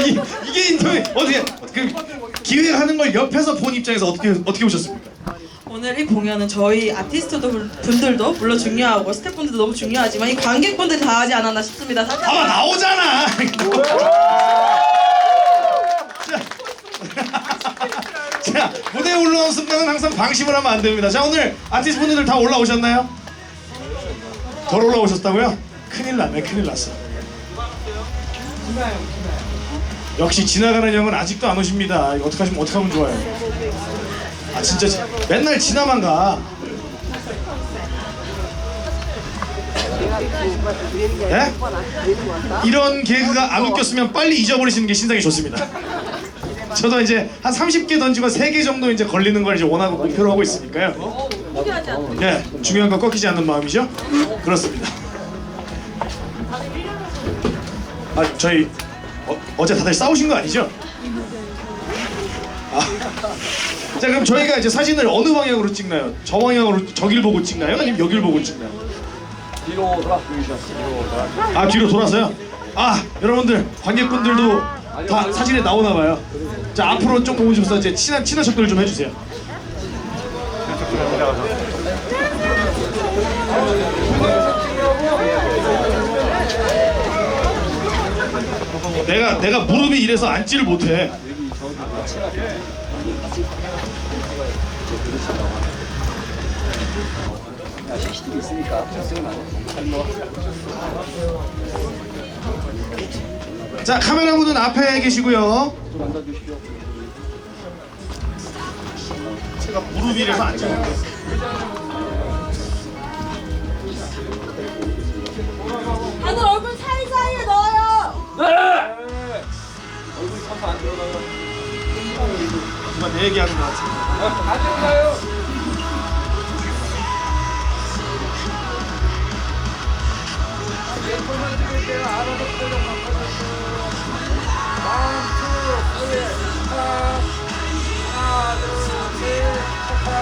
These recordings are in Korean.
이, 이게 인터뷰 어떻게 그 기획하는 걸 옆에서 본 입장에서 어떻게 어떻게 보셨습니까? 오늘 이 공연은 저희 아티스트도 분들도 물론 중요하고 스태프분들도 너무 중요하지만 이 관객분들이 다 하지 않았나 싶습니다. 봐봐 나오잖아. 자, 자 무대에 올라온 순간은 항상 방심을 하면 안 됩니다. 자 오늘 아티스트 분들 다 올라오셨나요? 덜 올라오셨다고요? 큰일 났네 큰일 났어. 역시 지나가는 형은 아직도 안 오십니다. 이거 어떡하시면 어떡하면 좋아요. 아 진짜 지- 맨날 지나만 가. 예? 이런 개그가 안 웃겼으면 빨리 잊어버리시는 게 신상이 좋습니다. 저도 이제 한 30개 던지고 3개 정도 이제 걸리는 걸 이제 원하고 목표로 하고 있으니까요. 예, 중요한 건 꺾이지 않는 마음이죠? 그렇습니다. 아, 저희 어, 어제 다들 싸우신 거 아니죠? 아, 자 그럼 저희가 이제 사진을 어느 방향으로 찍나요? 저 방향으로 저길 보고 찍나요? 아니면 여길 보고 찍나요? 뒤로 돌아? 뒤로 돌아. 아 뒤로 돌아서요? 아 여러분들 관객분들도 다 사진에 나오나 봐요. 자 앞으로 좀 오셔서 이제 친한 친한 척들 좀 해주세요. 내가 내가 무릎이 이래서 앉지를 못해. 자 카메라 분은 앞에 계시고요. 제가 무릎이 이래서 앉지 못해. 누가 내 얘기하는 것 같아. 안 들어가요. 예쁘만 찍을게요. 알아서 표정 바꿔주세요. 다음 투, 셋, 하나, 하나, 둘, 셋, 하나.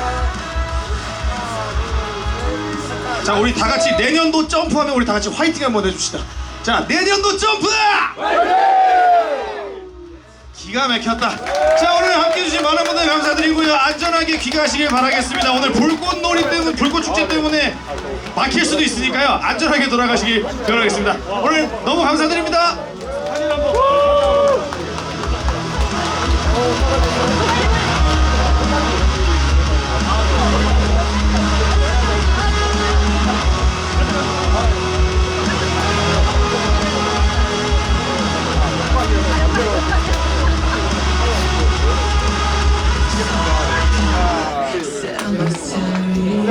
자 우리 다 같이 내년도 점프하면 우리 다 같이 화이팅 한번 해줍시다. 자 내년도 점프! 기가 막혔다. 자 오늘 함께 해 주신 많은 분들 감사드리고요. 안전하게 귀가하시길 바라겠습니다. 오늘 불꽃놀이 때문에 불꽃 축제 때문에 막힐 수도 있으니까요. 안전하게 돌아가시길 바라겠습니다. 오늘 너무 감사드립니다.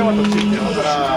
嗯。